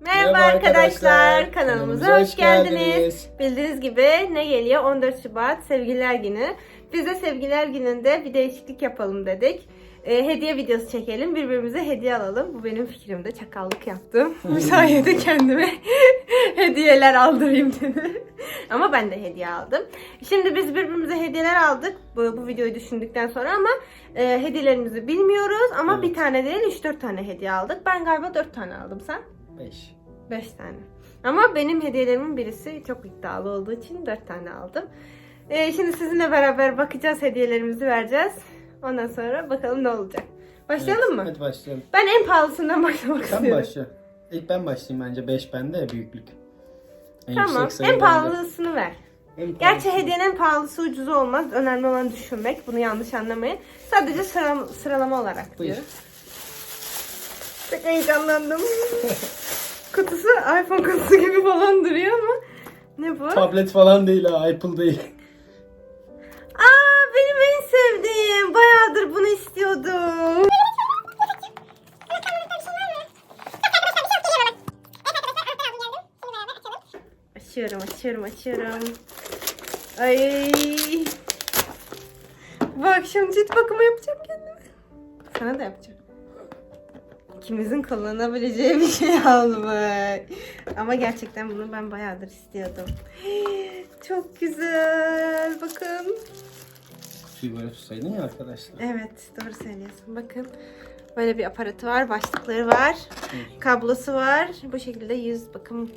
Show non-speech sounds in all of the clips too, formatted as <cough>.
Merhaba arkadaşlar, kanalımıza hoş geldiniz. Bildiğiniz gibi ne geliyor? 14 Şubat Sevgililer Günü. Biz de Sevgililer Günü'nde bir değişiklik yapalım dedik. Ee, hediye videosu çekelim, birbirimize hediye alalım. Bu benim fikrimde, çakallık yaptım. <laughs> Bu sayede kendime <laughs> hediyeler aldırayım dedim. <laughs> ama ben de hediye aldım. Şimdi biz birbirimize hediyeler aldık bu, bu videoyu düşündükten sonra ama e, hediyelerimizi bilmiyoruz. Ama Evet. bir tane değil 3-4 tane hediye aldık. Ben galiba 4 tane aldım sen? 5. 5 tane. Ama benim hediyelerimin birisi çok iddialı olduğu için 4 tane aldım. Ee, şimdi sizinle beraber bakacağız hediyelerimizi vereceğiz. Ondan sonra bakalım ne olacak. Başlayalım mı? Hadi başlayalım. Ben en pahalısından başlamak Sen istiyorum. başla. İlk ben başlayayım bence. 5 bende büyüklük. En Tamam. En bende. pahalısını ver. En Gerçi pahalısı. hediyenin en pahalısı ucuzu olmaz. Önemli olan düşünmek. Bunu yanlış anlamayın. Sadece sıra, sıralama olarak Buyur. Çok heyecanlandım. Kutusu iPhone kutusu gibi falan duruyor ama ne bu? Tablet falan değil ha. Apple değil. Aa benim en sevdiğim. Bayağıdır bunu istiyordum. Açıyorum, açıyorum, açıyorum. Ay. Bu akşam cilt bakımı yapacağım kendime. Sana da yapacağım. İkimizin kullanabileceği bir şey aldık. Ama gerçekten bunu ben bayağıdır istiyordum. Çok güzel. Bakın. Kutuyu böyle tutsaydın ya arkadaşlar. Evet doğru söylüyorsun. Bakın böyle bir aparatı var, başlıkları var, kablosu var. Bu şekilde yüz bakım,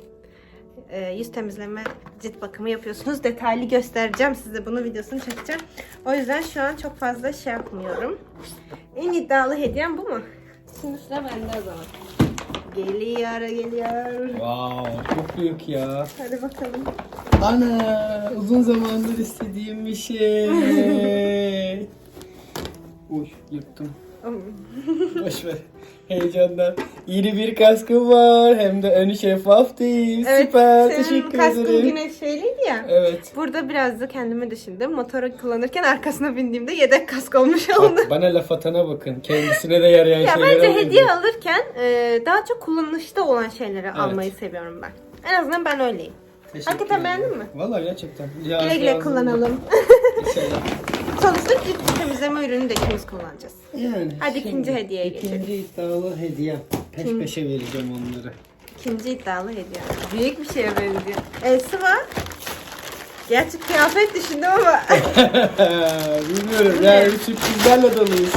e, yüz temizleme, cilt bakımı yapıyorsunuz. Detaylı göstereceğim size bunu videosunu çekeceğim. O yüzden şu an çok fazla şey yapmıyorum. En iddialı hediyem bu mu? Şimdi sıra bende o zaman. Geliyor, geliyor. Wow, çok büyük ya. Hadi bakalım. Ana, uzun zamandır istediğim bir şey. <laughs> Uy, yırttım. Boş ver. Heyecandan. Yeni bir kaskım var. Hem de önü şeffaf değil. Evet, Süper. senin Teşekkür kaskın ederim. güneş şeyliydi ya. Evet. Burada biraz da kendimi düşündüm. Motoru kullanırken arkasına bindiğimde yedek kask olmuş oldu. Bak, bana laf atana bakın. Kendisine de yarayan <laughs> ya şeyler bence hediye alırken e, daha çok kullanışta olan şeyleri Evet. almayı seviyorum ben. En azından ben öyleyim. Teşekkür Hakikaten beğendin mi? Valla gerçekten. Ya, Güle güle kullanalım. İnşallah. <laughs> Sonuçta cilt temizleme ürünü de ikimiz kullanacağız. Yani. Hadi şimdi ikinci hediyeye geçelim. İkinci iddialı hediye. Peş İkinci. peşe vereceğim onları. İkinci iddialı hediye. Büyük bir şeye benziyor. Elsi var. Gerçi kıyafet düşündüm ama. <laughs> Bilmiyorum yani sürprizlerle doluyuz.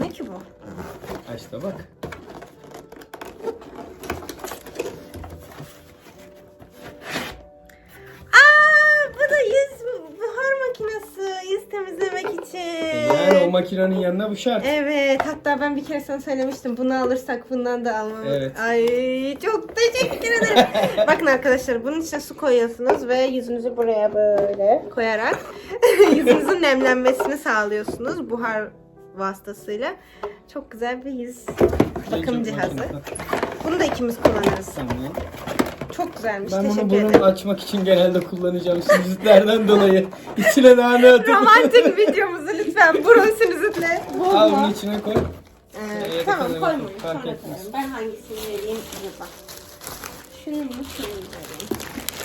ne ki bu? Aç da bak. O makinenin yanına bu şart. Evet, hatta ben bir kere sana söylemiştim. Bunu alırsak bundan da almamız. Evet. Ay, çok teşekkür ederim. <laughs> Bakın arkadaşlar, bunun içine su koyuyorsunuz ve yüzünüzü buraya böyle koyarak <laughs> yüzünüzün nemlenmesini sağlıyorsunuz buhar vasıtasıyla. Çok güzel bir yüz bakım cihazı. Bunu da ikimiz kullanırız. Tamam. Çok güzelmiş. Ben teşekkür bunu bunu ederim. açmak için genelde kullanacağım sinüzitlerden dolayı. İçine daha ne atıp Romantik videomuzu lütfen burun sinüzitle Al bunu bozma. içine koy. Ee, tamam koymayın. fark Sonra etmez. koyarım. Ben hangisini vereyim acaba? Şunu mu şunu mu vereyim?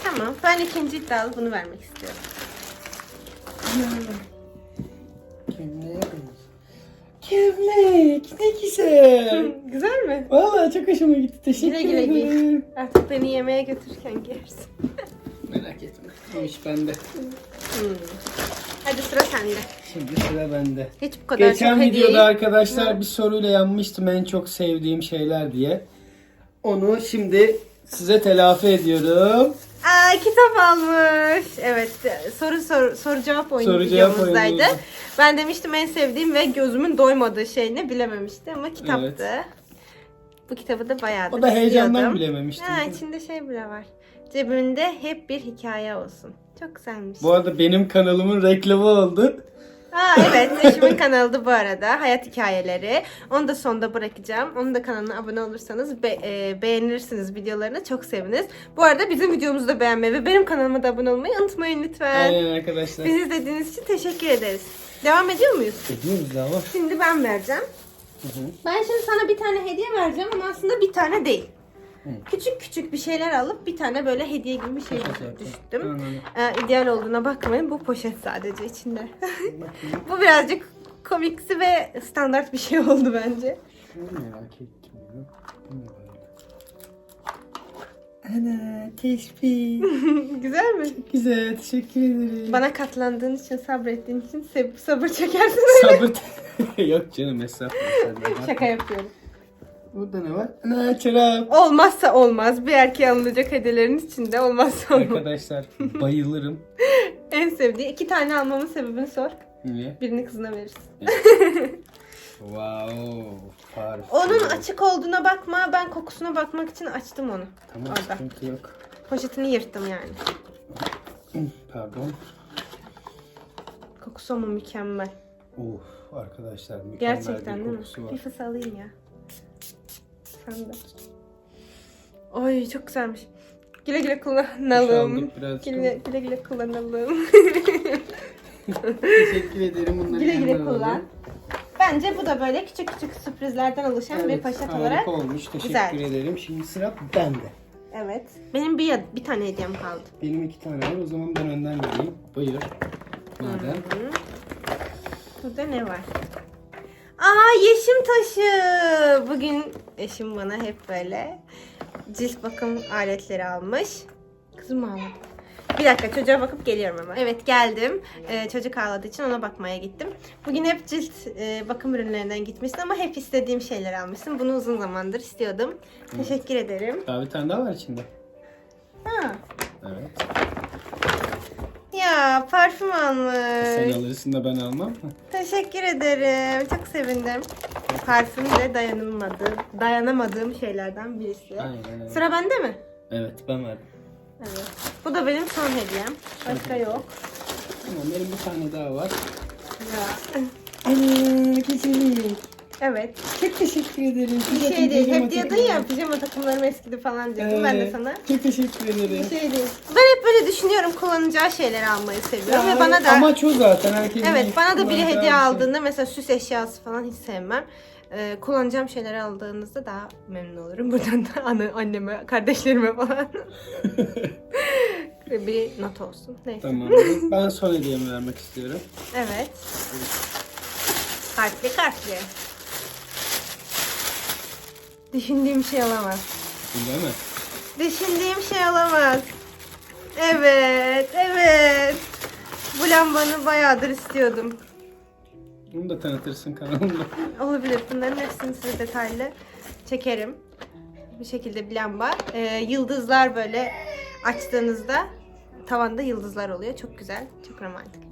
Tamam ben ikinci iddialı bunu vermek istiyorum. Kimlik. Kimlik. Ne güzel. Güzel mi? Valla çok hoşuma gitti. Teşekkür Güle güle giy. ederim. Artık beni yemeğe götürürken giyersin. Merak etme. O iş bende. Hmm. Hadi sıra sende. Şimdi sıra bende. Hiç bu kadar Geçen çok hediyeyi... videoda arkadaşlar bir soruyla yanmıştım en çok sevdiğim şeyler diye. Onu şimdi size telafi ediyorum. Aa, kitap almış. Evet soru soru, soru cevap oyunu Soru cevap videomuzdaydı. oyunumuzda. Ben demiştim en sevdiğim ve gözümün doymadığı şey ne bilememişti ama kitaptı. Bu kitabı da bayağı O da heyecandan bilememiştim. Ha, içinde şey bile var. Cebimde hep bir hikaye olsun. Çok güzelmiş. Bu arada benim kanalımın reklamı oldu. Ha evet eşimin kanalı da bu arada hayat hikayeleri. Onu da sonda bırakacağım. Onun da kanalına abone olursanız be- e, beğenirsiniz videolarını çok seviniriz. Bu arada bizim videomuzu da beğenmeyi ve benim kanalıma da abone olmayı unutmayın lütfen. Aynen arkadaşlar. Bizi izlediğiniz için teşekkür ederiz. Devam ediyor muyuz? Daha var. Şimdi ben vereceğim. Hı hı. Ben şimdi sana bir tane hediye vereceğim ama aslında bir tane değil. Küçük küçük bir şeyler alıp bir tane böyle hediye gibi bir şey Poşet düştüm. Ee, ideal olduğuna bakmayın. Bu poşet sadece içinde. <laughs> Bu birazcık komiksi ve standart bir şey oldu bence. Şunu merak ettim? Ana teşbih. <laughs> Güzel mi? Güzel teşekkür ederim. Bana katlandığın için, sabrettiğin için sab- sabır çekersin. Sabır. <laughs> Yok canım estağfurullah. Şaka yapıyorum. Burada ne var? Ana çorap. Olmazsa olmaz. Bir erkeğe alınacak hediyelerin içinde olmazsa olmaz. Arkadaşlar <laughs> bayılırım. En sevdiği iki tane almamın sebebini sor. Niye? Birini kızına verirsin. <laughs> Wow. Parfüm. Onun açık olduğuna bakma. Ben kokusuna bakmak için açtım onu. Tamam Orada. sıkıntı yok. Poşetini yırttım yani. Pardon. Kokusu ama mükemmel. Uf arkadaşlar mükemmel Gerçekten bir değil mi? var. Bir fıs alayım ya. Sen de. Ay çok güzelmiş. Güle güle kullanalım. Güle güle, güle kullanalım. <laughs> Teşekkür ederim bunları güle güle kullan. alalım. Bence bu da böyle küçük küçük sürprizlerden oluşan bir Evet, poşet harika olarak. olmuş. Teşekkür güzel. ederim. Şimdi sıra bende. Evet. Benim bir, bir tane hediyem kaldı. Benim iki tane var. O zaman ben önden gideyim. Buyur. Madem. Hı. Burada ne var? Aa yeşim taşı. Bugün eşim bana hep böyle cilt bakım aletleri almış. Kızım mı ağladı? Bir dakika çocuğa bakıp geliyorum ama. Evet geldim. Ee, çocuk ağladığı için ona bakmaya gittim. Bugün hep cilt e, bakım ürünlerinden gitmiştim ama hep istediğim şeyler almıştım. Bunu uzun zamandır istiyordum. Teşekkür ederim. Daha bir tane daha var içinde. Ha. Evet. Ya parfüm almış. Sen alırsın da ben almam mı? Teşekkür ederim. Çok sevindim. Parfüm de dayanılmadı, dayanamadığım şeylerden birisi. Aynen öyle. Sıra bende mi? Evet ben verdim. Evet. Bu da benim son hediyem. Başka yok. Tamam benim bir tane daha var. Ya. Ana güzelim. Evet. Çok teşekkür ederim. Bir şey değil. Hep diyordun ya pijama takımlarım eskidi falan diyordum. Ben de sana. Çok teşekkür ederim. Bir şey değil. Ben hep böyle düşünüyorum kullanacağı şeyleri almayı seviyorum. Ve bana da Amaç o zaten. Herkesin Evet bana da biri kullanacağı bir hediye şey. aldığında mesela süs eşyası falan hiç sevmem. Ee, kullanacağım şeyleri aldığınızda daha memnun olurum. <laughs> Buradan da anne, anneme, kardeşlerime falan. <laughs> bir not olsun. Neyse. Tamam. <laughs> Ben son hediyemi vermek istiyorum. Evet. Kalpli kalpli. Düşündüğüm şey olamaz. Değil mi? Düşündüğüm şey olamaz. Evet, evet. Bu lambanı bayağıdır istiyordum. Bunu da tanıtırsın kanalımda. Olabilir. Bunların hepsini size detaylı çekerim. Bu şekilde bir lamba. Ee, yıldızlar böyle açtığınızda tavanda yıldızlar oluyor. Çok güzel. Çok romantik.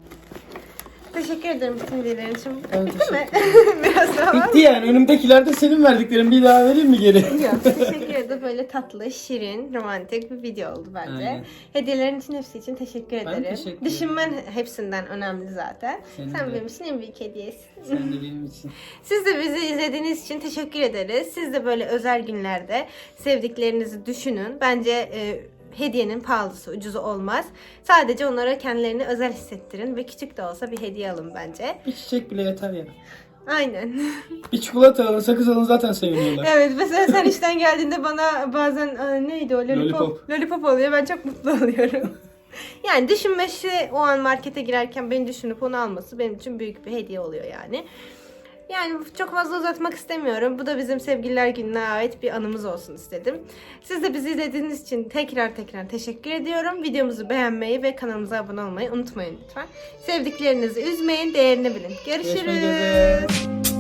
Teşekkür ederim bütün hediyelerin için. Ben Bitti mi? <laughs> Biraz daha var. Bitti yani. Önümdekiler de senin verdiklerin. Bir daha vereyim mi geri? Yok, teşekkür ederim. Böyle tatlı, şirin, romantik bir video oldu bence. Aynen. Hediyelerin için hepsi için teşekkür Ben ederim. teşekkür ederim. Düşünmen hepsinden önemli zaten. Senin Sen de. benim için en büyük hediyesin. Sen de benim için. <laughs> Siz de bizi izlediğiniz için teşekkür ederiz. Siz de böyle özel günlerde sevdiklerinizi düşünün. Bence e, hediyenin pahalısı, ucuzu olmaz. Sadece onlara kendilerini özel hissettirin ve küçük de olsa bir hediye alın bence. Bir çiçek bile yeter ya. Aynen. <laughs> Bir çikolata alın, sakız alın zaten seviniyorlar. evet mesela sen <laughs> işten geldiğinde bana bazen "Aa, neydi o lollipop, Lollipop. lollipop oluyor. Ben çok mutlu oluyorum. <laughs> yani düşünmesi o an markete girerken beni düşünüp onu alması benim için büyük bir hediye oluyor yani. Yani çok fazla uzatmak istemiyorum. Bu da bizim sevgililer gününe ait bir anımız olsun istedim. Siz de bizi izlediğiniz için tekrar tekrar teşekkür ediyorum. Videomuzu beğenmeyi ve kanalımıza abone olmayı unutmayın lütfen. Sevdiklerinizi üzmeyin, değerini bilin. Görüşmek Görüşürüz. üzere.